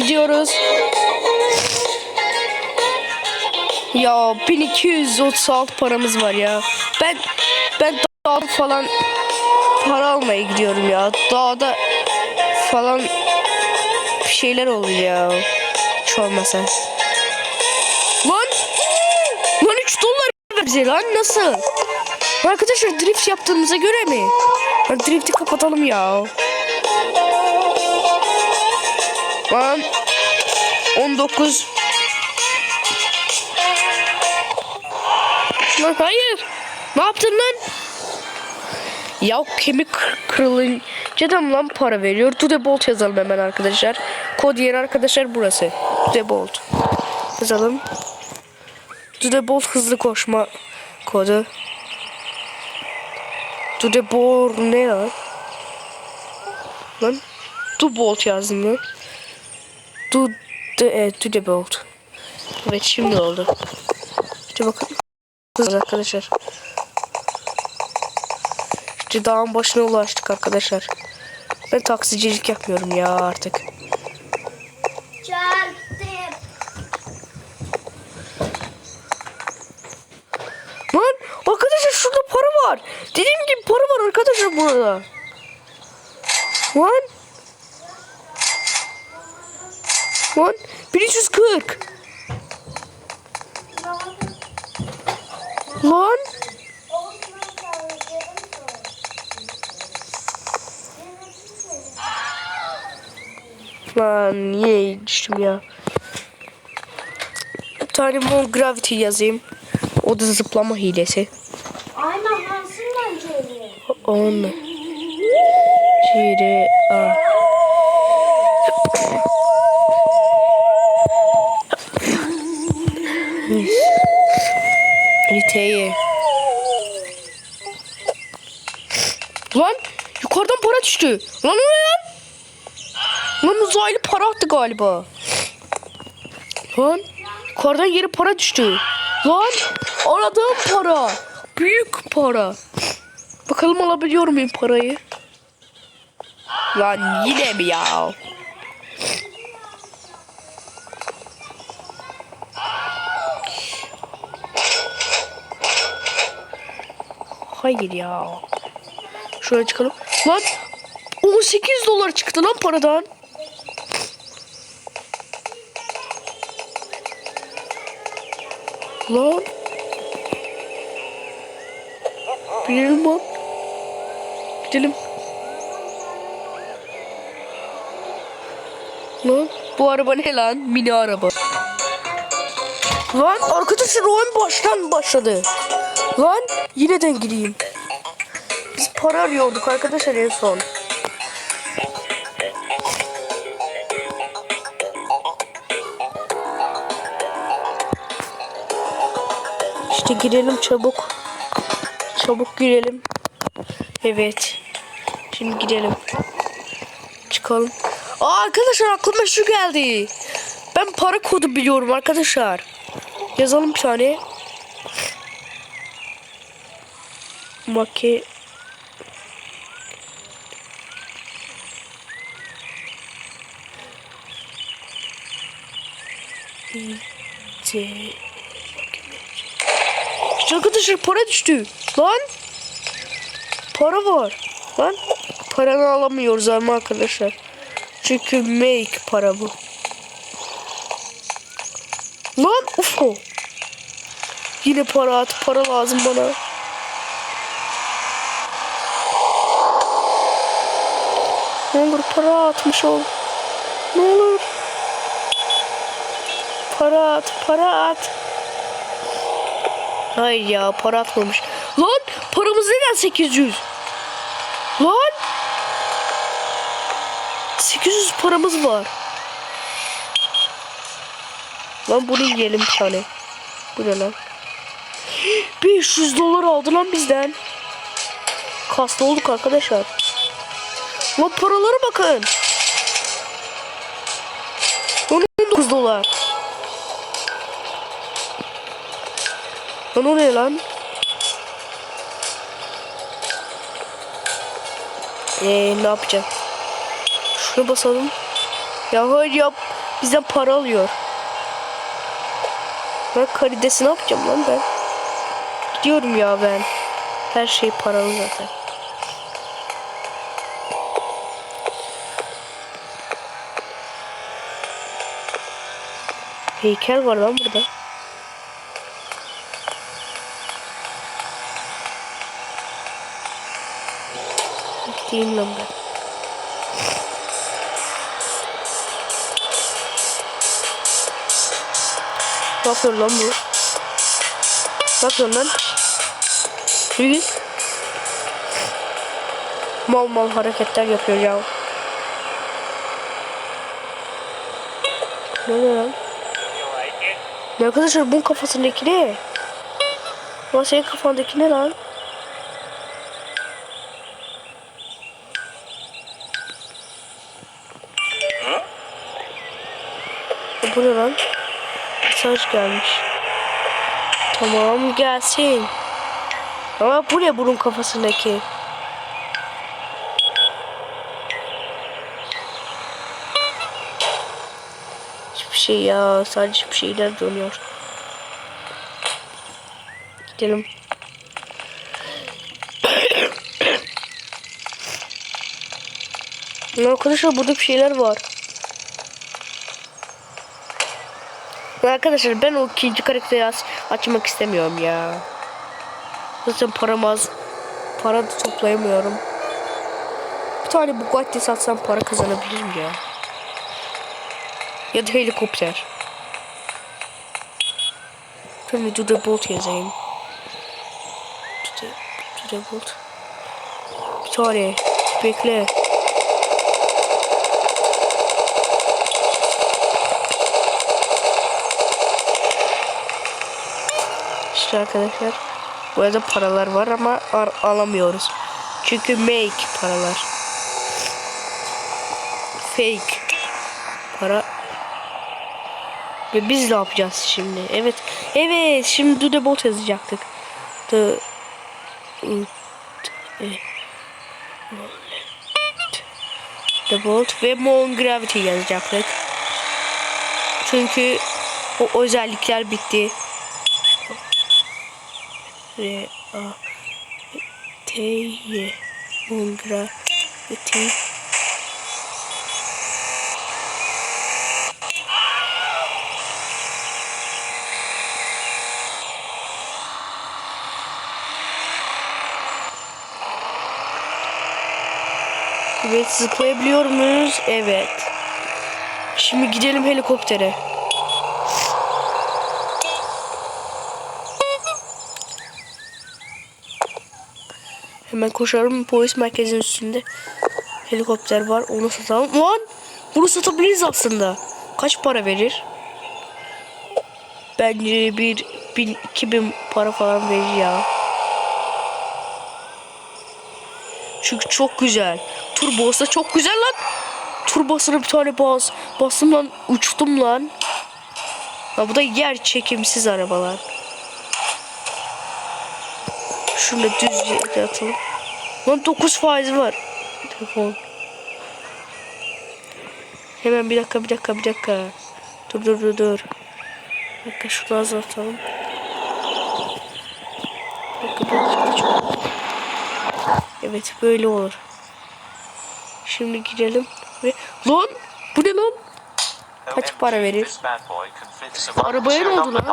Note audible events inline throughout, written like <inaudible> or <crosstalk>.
gidiyoruz. Ya 1236 paramız var ya. Ben ben dağ falan para almaya gidiyorum ya. Dağda falan bir şeyler oluyor ya. Hiç olmasa. Lan! Lan 3 dolar ver bize lan nasıl? Arkadaşlar drift yaptığımıza göre mi? Hadi drifti kapatalım ya. Lan 19 Lan hayır. Ne yaptın lan? Ya kemik kır- kırılınca lan para veriyor? To the bolt yazalım hemen arkadaşlar. Kod yeri arkadaşlar burası. To the bolt. Yazalım. To the bolt hızlı koşma kodu. To the bolt ne lan? Lan. To bolt yazdım lan. To the, e, to the. Evet şimdi oldu. İşte bakın. Hızlı arkadaşlar. İşte dağın başına ulaştık arkadaşlar. Ben taksicilik yapmıyorum ya artık. Çarptım. Lan arkadaşlar şurada para var. Dediğim gibi para var arkadaşlar burada. Lan. Lan 1340. Lan. Lan niye düştüm ya? Bir tane Mon Gravity yazayım. O da zıplama hilesi. Aynen Hansın bence. 10 Cire A yukarıdan para düştü. Lan o ne lan? Lan uzaylı para attı galiba. Lan yukarıdan yere para düştü. Lan aradığım para. Büyük para. Bakalım alabiliyor muyum parayı? Lan yine mi ya? Hayır ya. Şuraya çıkalım. Lan 18 dolar çıktı lan paradan. Lan. Binelim lan. Gidelim. Lan bu araba ne lan? Mini araba. Lan arkadaşlar oyun baştan başladı. Lan yineden gireyim. Para arıyorduk arkadaşlar en son. İşte girelim çabuk. Çabuk girelim. Evet. Şimdi gidelim. Çıkalım. Aa arkadaşlar aklıma şu geldi. Ben para kodu biliyorum arkadaşlar. Yazalım bir tane. Make Arkadaşlar para düştü. Lan. Para var. Lan. Paranı alamıyoruz ama arkadaşlar. Çünkü make para bu. Lan ufo. Yine para at. Para lazım bana. Ne olur para atmış ol. Ne olur. Para at. Para at. Hayır ya para atmamış. Lan paramız neden 800? Lan 800 paramız var. Lan bunu yiyelim bir tane. Bu ne lan? 500 dolar aldı lan bizden. Kaslı olduk arkadaşlar. Lan paralara bakın. 19 dolar. Lan o ne lan? Eee ne yapacağım? Şuna basalım. Ya hayır yap. Bizden para alıyor. Ben karidesi ne yapacağım lan ben? Gidiyorum ya ben. Her şey paralı zaten. Heykel var lan burada. Lan ben. Ne yapıyor lan bu? Ne yapıyorsun lan? Yürü. Mal mal hareketler yapıyor ya. Ne ne lan? Ne arkadaşlar bunun kafasındaki ne? Lan senin kafandaki ne lan? Bu? Mesaj gelmiş. Tamam gelsin. Ama bu ne bunun kafasındaki? Hiçbir şey ya. Sadece bir şeyler dönüyor. Gidelim. <coughs> Arkadaşlar burada bir şeyler var. Arkadaşlar ben o ikinci karakteri aç- açmak istemiyorum ya. Zaten param az. Para da toplayamıyorum. Bir tane Bugatti satsam para kazanabilirim ya. Ya da helikopter. Şimdi Dude Bolt yazayım. Dude, Dude Bolt. Bir tane. Bekle. İşte arkadaşlar. Bu arada paralar var ama alamıyoruz. Çünkü make paralar. Fake. Para. Ve biz ne yapacağız şimdi? Evet. Evet. Şimdi Dude Bolt yazacaktık. The The Bolt ve Moon Gravity yazacaktık. Çünkü o özellikler bitti. R A T Y Moon Gravity Evet zıplayabiliyor muyuz? Evet. Şimdi gidelim helikoptere. Hemen koşarım polis merkezinin üstünde helikopter var onu satalım. Lan bunu satabiliriz aslında. Kaç para verir? Bence bir bin iki bin para falan verir ya. Çünkü çok güzel. Turbosu da çok güzel lan. Turbosuna bir tane bas. Bastım lan uçtum lan. Ha bu da yer çekimsiz arabalar. Da düz yere atalım. Lan 9 faiz var. Telefon. Hemen bir dakika bir dakika bir dakika. Dur dur dur dur. Bir dakika şunu azaltalım. Evet böyle olur. Şimdi gidelim ve lan bu ne lan? Kaç para verir? Arabaya ne oldu lan?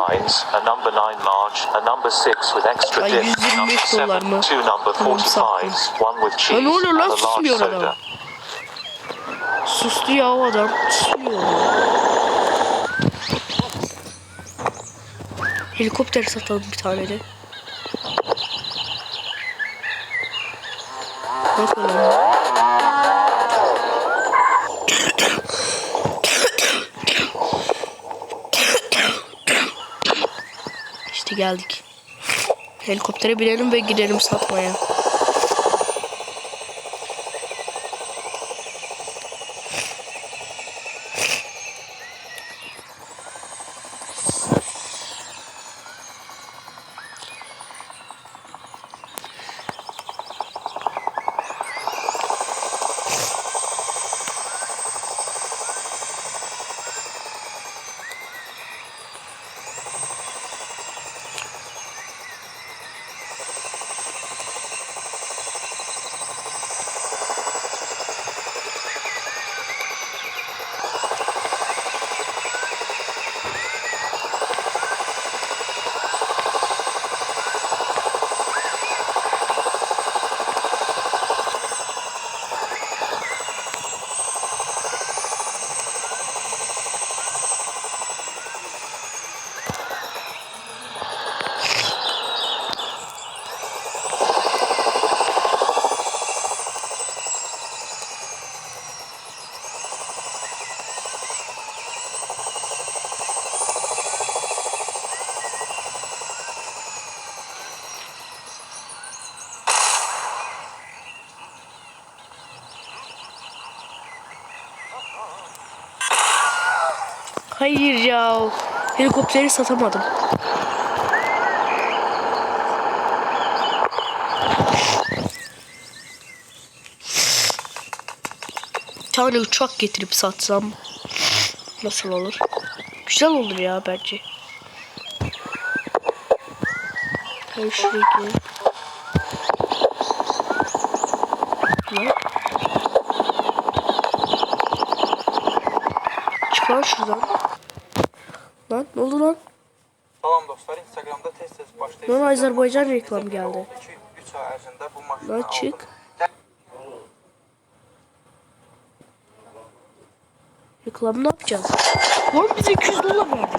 A number 9 large, a number 6 with extra Ay, dip, 125 number 7, dolar mı? two number Tamam, 45s, one with cheese, ne oluyor lan? Susmuyor adam. Sustu ya o adam. Susmuyor. Helikopter satalım bir tane de. Nasıl geldik. Helikoptere binelim ve gidelim satmaya. Hayır ya. Helikopteri satamadım. tane uçak getirip satsam nasıl olur? Güzel olur ya bence. Ben şuraya. Şuradan. Lan ne oldu lan? Salam dostlar, Instagramda tez-tez başlayıb. Lan Azerbaycan reklam geldi. 3 ay ərzində bu maşını Lan aldım. çık. Reklam ne yapacağız? Lan bize 200 dolar verdi.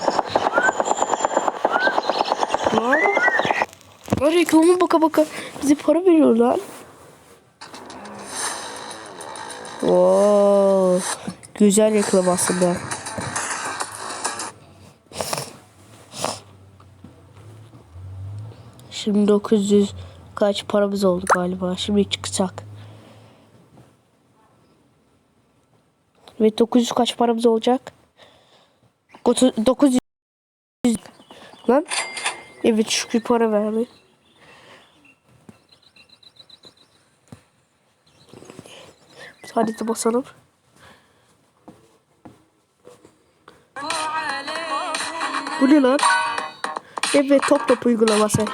Lan. Lan reklama baka baka bize para veriyor lan. Oo, güzel reklam aslında. Şimdi 900 kaç paramız oldu galiba. Şimdi çıkacak. Evet 900 kaç paramız olacak? Otu- 900 lan. Evet şükür para verdi. Hadi de basalım. Bu ne lan? Evet top top uygulaması.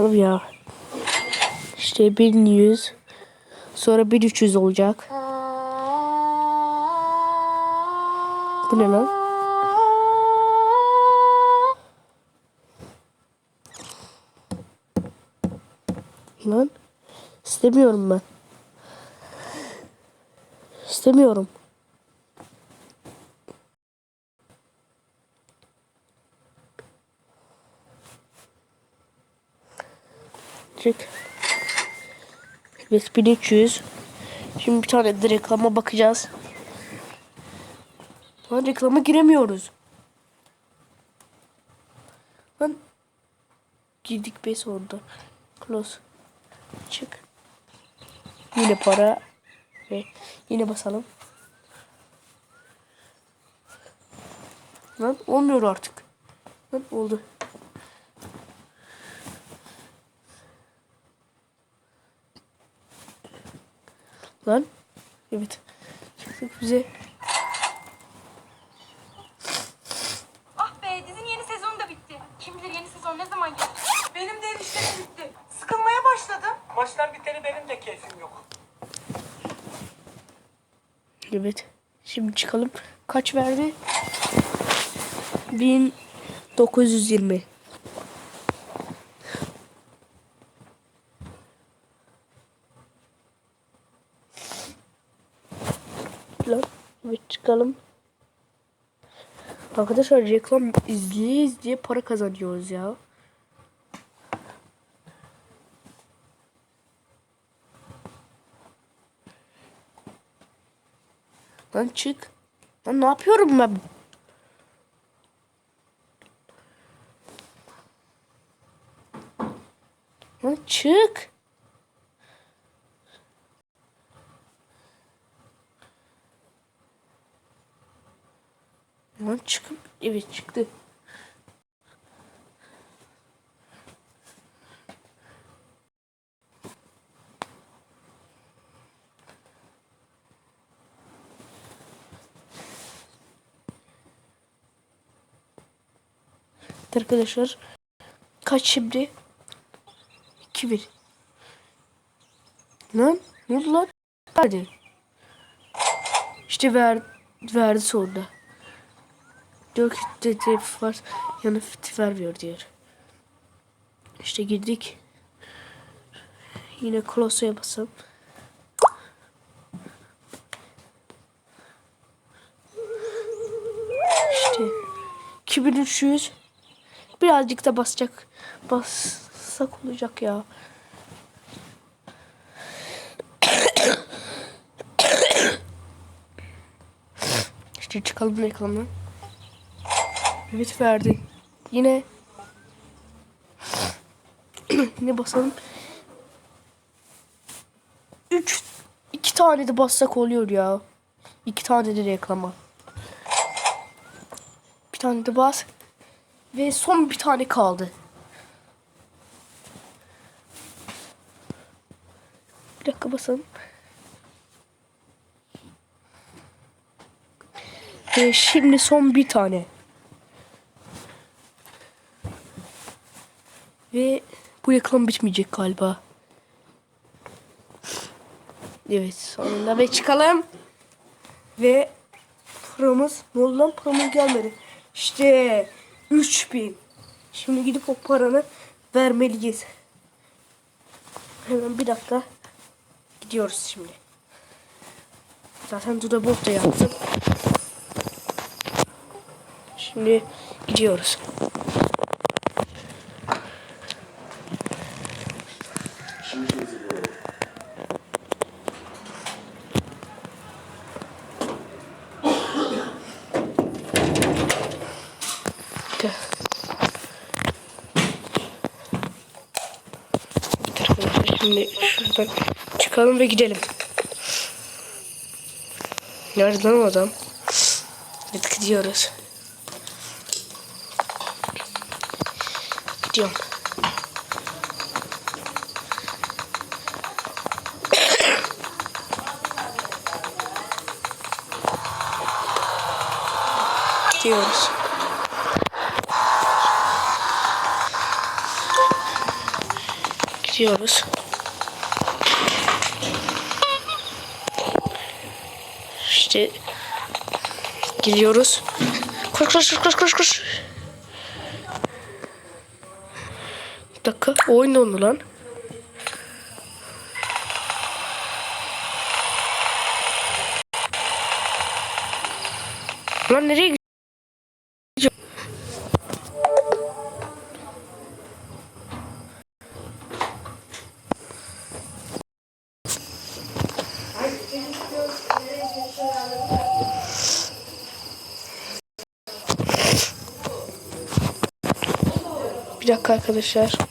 Çıkalım ya. İşte 1100. Sonra 1300 olacak. Bu ne lan? Lan. İstemiyorum ben. İstemiyorum. Çık. Evet 1300. Şimdi bir tane de reklama bakacağız. Lan reklama giremiyoruz. Lan girdik be sonunda. Close. Çık. Yine para. Ve yine basalım. Lan olmuyor artık. Lan oldu. Lan. Evet. Çıktık bize. Ah be dizinin yeni sezonu da bitti. Kim bilir yeni sezon ne zaman gelir? Benim de ev bitti. Sıkılmaya başladım. Maçlar biteli benim de keyfim yok. Evet. Şimdi çıkalım. Kaç verdi? 1920. Lan. Evet çıkalım. Arkadaşlar reklam izleye izleye para kazanıyoruz ya. Lan çık. Lan ne yapıyorum ben? Lan çık. Lan çıkıp evet çıktı. Arkadaşlar kaç şimdi? 2000. Lan ne oldu lan? Hadi. İşte ver, verdi sonunda. Diyor ki dedef var yanı vermiyor diyor. İşte girdik. Yine Colosso'ya basalım. İşte 2300 birazcık da basacak. Bassak olacak ya. İşte çıkalım reklamdan. Evet verdi. Yine <clears throat> yine basalım. 3 iki tane de bassak oluyor ya. İki tane de reklama. Bir tane de bas. Ve son bir tane kaldı. Bir dakika basalım. Ve şimdi son bir tane. Ve bu reklam bitmeyecek galiba. Evet sonunda ve çıkalım. Ve paramız ne oldu lan paramız gelmedi. İşte 3000. Şimdi gidip o paranı vermeliyiz. Hemen bir dakika. Gidiyoruz şimdi. Zaten Duda Bolt da yaptım. Şimdi gidiyoruz. Gel. Arkadaşlar Şimdi şuradan çıkalım ve gidelim. Nerede o adam? Evet gidiyoruz. Gidiyorum. Gidiyoruz. Gidiyoruz. İşte gidiyoruz. Koş koş koş koş koş. Bir dakika oyun dondu lan. Lan nereye arkadaşlar.